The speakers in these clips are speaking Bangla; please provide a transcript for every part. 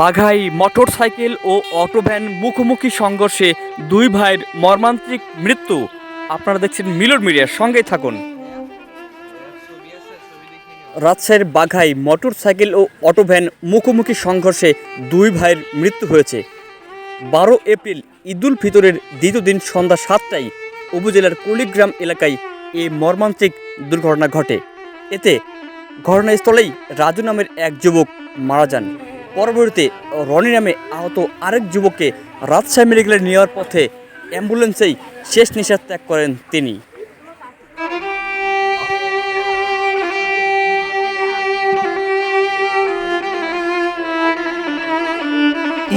বাঘাই মোটরসাইকেল ও অটোভ্যান মুখোমুখি সংঘর্ষে দুই ভাইয়ের মর্মান্তিক মৃত্যু। আপনারা দেখছেন মিলর মিডিয়ার সঙ্গেই থাকুন। রাজশাহীর বাঘাই মোটরসাইকেল ও অটোভ্যান মুখোমুখি সংঘর্ষে দুই ভাইয়ের মৃত্যু হয়েছে। বারো এপ্রিল, ঈদুল ফিতরের দ্বিতীয় দিন সন্ধ্যা সাতটায় উপজেলার কুলিগ্রাম এলাকায় এই মর্মান্তিক দুর্ঘটনা ঘটে। এতে ঘটনাস্থলেই রাজু নামের এক যুবক মারা যান। পরবর্তীতে রনি নামে আহত আরেক যুবককে রাজশাহী মেডিকেলে নেওয়ার পথে অ্যাম্বুলেন্সেই শেষ নিঃশ্বাস ত্যাগ করেন তিনি।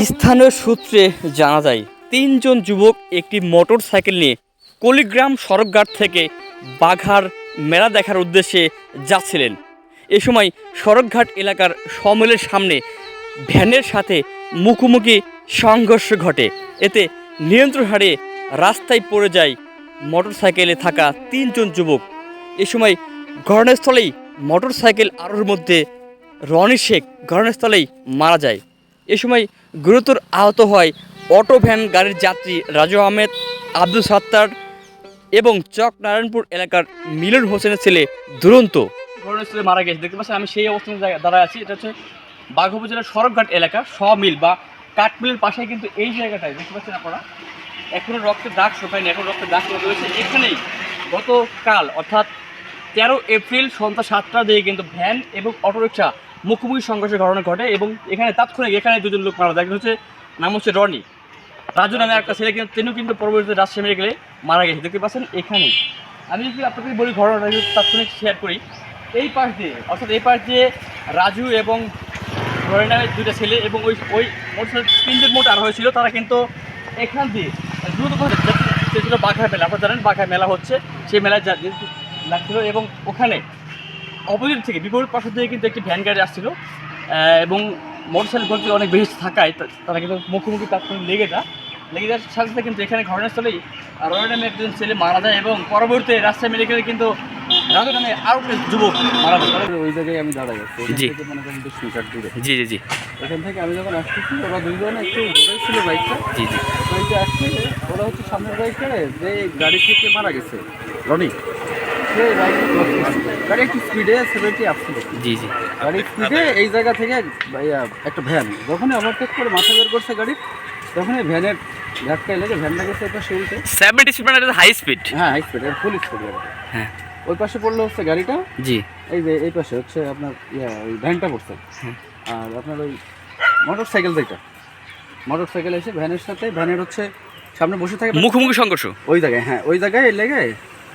স্থানীয় সূত্রে জানা যায়, তিনজন যুবক একটি মোটর সাইকেল নিয়ে কলিগ্রাম সড়কঘাট থেকে বাঘার মেলা দেখার উদ্দেশ্যে যাচ্ছিলেন। এ সময় সড়কঘাট এলাকার সমিলের সামনে ভ্যানের সাথে মুখোমুখি সংঘর্ষ ঘটে। এতে নিয়ন্ত্রণ হারিয়ে রাস্তায় পড়ে যায় মোটর সাইকেলে থাকা তিনজন যুবক। এ সময় ঘটনাস্থলেই মোটর সাইকেল আরোহর মধ্যে রনি শেখ ঘটনাস্থলেই মারা যায়। এ সময় গুরুতর আহত হয় অটো ভ্যান গাড়ির যাত্রী রাজু আহমেদ, আব্দুল সাত্তার এবং চক নারায়ণপুর এলাকার মিলন হোসেনের ছেলে দুরন্ত। ঘটনাস্থলে মারা গেছে। দেখতে পাচ্ছেন, আমি সেই অবস্থানে দাঁড়ায় আছি। এটা হচ্ছে বাঘ উপজেলার সড়কঘাট এলাকা স মিল বা কাঠমিলের পাশে কিন্তু এই জায়গাটায় দেখতে পাচ্ছেন আপনারা? এখনও রক্তের দাগ শুকায়নি, এখন রক্তের দাগ রয়েছে। এখানেই গতকাল, অর্থাৎ তেরো এপ্রিল সন্ধ্যা সাতটা দিয়ে কিন্তু ভ্যান এবং অটোরিকশা মুখোমুখি সংঘর্ষের ঘটনা ঘটে এবং এখানে তাৎক্ষণিক এখানে দুজন লোক মারা যায়। হচ্ছে, নাম হচ্ছে রনি। রাজু নামে একটা ছেলে কিন্তু তিনিও কিন্তু পরবর্তীতে রাজশাহী মেডিকেলে মারা গেছে। দেখতে পাচ্ছেন এখানেই। আমি যদি আপনাদের বলি, ঘটনাটা তাৎক্ষণিক শেয়ার করি, এই পাশ দিয়ে, অর্থাৎ এই পাশ দিয়ে রাজু এবং রনি নামের দুইটা ছেলে এবং ওই ওই মোটরসাইকেল তিনজন মোট আর হয়েছিল, তারা কিন্তু এখান দিয়ে দ্রুত সেগুলো বাঘায় মেলা। আপনারা জানেন বাঘায় মেলা হচ্ছে, সেই মেলায় যা লাগছিল এবং ওখানে অপোজিট থেকে বিপরীত পাশ থেকে কিন্তু একটি ভ্যান গাড়ি আসছিল এবং মোটরসাইকেল গতি অনেক বেশি থাকায় তারা কিন্তু মুখোমুখি তাৎক্ষণিক লেগে যায় লেগে যাওয়ার সাথে সাথে কিন্তু এখানে ঘটনাস্থলেই রয় নামে একজন ছেলে মারা যায় এবং পরবর্তীতে রাজশাহী মেডিকেলে কিন্তু রাজু নামে আরও যুবক মারা ওই জায়গায় আমি দাঁড়াই জি। মনে জি জি জি। এখান থেকে আমি যখন আসতেছি ওরা দুইজনে একটু ঘুরে ছিল বাইকটা। জি জি। বাইকে আসছে ওরা হচ্ছে সামনের বাইকে যে গাড়ি থেকে মারা গেছে। রনি সে। গাড়ি একটু স্পিডে সেভেন্টি আসছিল জি জি। গাড়ি স্পিডে এই জায়গা থেকে ভাইয়া, একটা ভ্যান যখনই ওভারটেক করে মাথা বের করছে গাড়ি তখনই ভ্যানের ধাক্কায় লেগে ভ্যানটা গেছে ওই পাশে উল্টে। সেভেন্টি স্পিড মানে হাই স্পিড হ্যাঁ হাই স্পিড ফুল স্পিড হ্যাঁ। ওই পাশে পড়ল হচ্ছে গাড়িটা? জি। এই যে এই পাশে হচ্ছে আপনার ইয়া ওই ভ্যানটা পড়ছে। আর আপনার ওই মোটর সাইকেল যেটা। মোটর সাইকেল এসে ভ্যানের সাথে ভ্যানের হচ্ছে সামনে বসে থাকে মুখোমুখি সংঘর্ষ? ওই জায়গায় হ্যাঁ ওই জায়গায় লেগে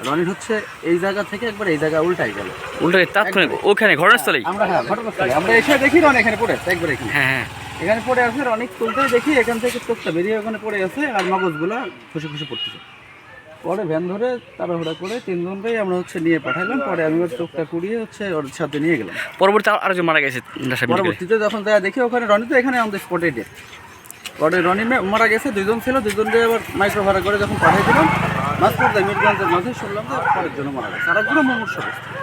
রনির হচ্ছে এই জায়গা থেকে একবার এই জায়গা উল্টাই গেল। উল্টো তাৎক্ষণিক ওখানে ঘটনাস্থলেই। আমরা হ্যাঁ ঘটনাস্থলে আমরা এসে দেখি রন এখানে পড়ে আছে একবার এখানে। হ্যাঁ হ্যাঁ। এখানে পড়ে আছে অনেক তুলতেই দেখি এখান থেকে চোখটা বেরিয়ে ওখানে পড়ে আছে আর মগজগুলো খুশি খুশি পড়তেছে। পরে ভ্যান ধরে তাড়াহুড়া করে তিনজনকেই আমরা হচ্ছে নিয়ে পাঠাইলাম। পরে আমি ওর চোখটা কুড়িয়ে হচ্ছে ওর সাথে নিয়ে গেলাম। পরবর্তী আর- আরেকজন মারা গেছে পরবর্তীতে যখন তারা দেখি ওখানে রনি তো এখানে আমাদের স্পটে ডে পরে রনি মারা গেছে দুজন ছিল দুজনকে আবার মাইক্রো ভাড়া করে যখন পাঠিয়ে দিলাম। মাঝপুর পর্যায়ে মিরগঞ্জের মাঝে শুনলাম যে পরের জন্য মারা গেছে আর একজনও মুমূর্ষ। অবস্থা।